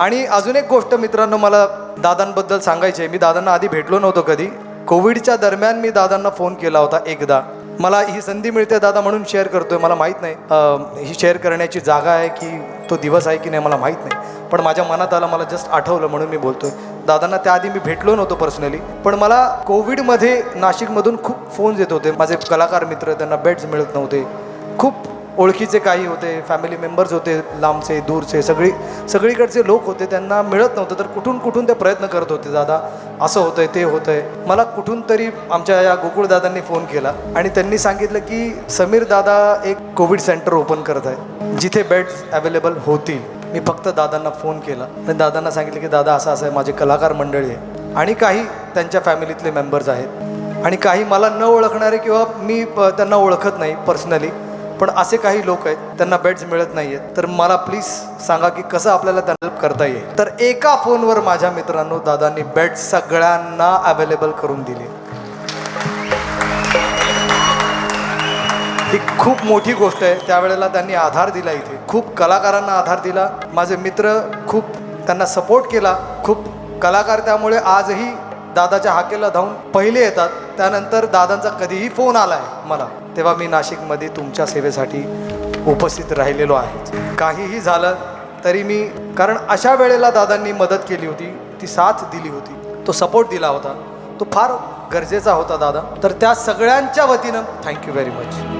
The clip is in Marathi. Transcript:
आणि अजून एक गोष्ट मित्रांनो मला दादांबद्दल सांगायची आहे. मी दादांना आधी भेटलो नव्हतो कधी. कोविडच्या दरम्यान मी दादांना फोन केला होता एकदा. मला ही संधी मिळते दादा म्हणून शेअर करतोय. मला माहीत नाही. ही शेअर करण्याची जागा आहे की तो दिवस आहे की नाही मला माहीत नाही. पण माझ्या मनात आलं मला जस्ट आठवलं म्हणून मी बोलतोय. दादांना त्याआधी मी भेटलो नव्हतो पर्सनली पण मला कोविडमध्ये नाशिकमधून खूप फोन्स येत होते. माझे कलाकार मित्र त्यांना बेड्स मिळत नव्हते. खूप ओळखीचे काही होते फॅमिली मेंबर्स होते लांबचे दूरचे सगळी सगळीकडचे लोक होते त्यांना मिळत नव्हतं तर कुठून कुठून ते प्रयत्न करत होते दादा असं होतं आहे ते होतं आहे मला कुठून तरी आमच्या या गोकुळदादांनी फोन केला आणि त्यांनी सांगितलं की समीर दादा एक कोविड सेंटर ओपन करत आहे जिथे बेड्स अवेलेबल होतील. मी फक्त दादांना फोन केला आणि दादांना सांगितलं की दादा असं असं आहे माझे कलाकार मंडळी आहे. आणि काही त्यांच्या फॅमिलीतले मेंबर्स आहेत. आणि काही मला न ओळखणारे किंवा मी प- त्यांना ओळखत नाही पर्सनली पण असे काही लोक आहेत त्यांना बेड्स मिळत नाही आहेत तर मला प्लीज सांगा की कसं आपल्याला त्यांना हेल्प करता येईल? तर एका फोनवर माझ्या मित्रांनो दादांनी बेड्स सगळ्यांना अवेलेबल करून दिले. ही खूप मोठी गोष्ट आहे. त्यावेळेला त्यांनी आधार दिला इथे. खूप कलाकारांना आधार दिला. माझे मित्र खूप त्यांना सपोर्ट केला. खूप कलाकार त्यामुळे आजही दादाच्या हाकेला धावून पहिले येतात. त्यानंतर दादांचा कधीही फोन आला आहे मला. तेव्हा मी नाशिकमध्ये तुमच्या सेवेसाठी उपस्थित राहिलेलो आहे. काहीही झालं तरी मी कारण अशा वेळेला दादांनी मदत केली होती. ती साथ दिली होती. तो सपोर्ट दिला होता. तो फार गरजेचा होता दादा. तर त्या सगळ्यांच्या वतीनं थँक्यू व्हेरी मच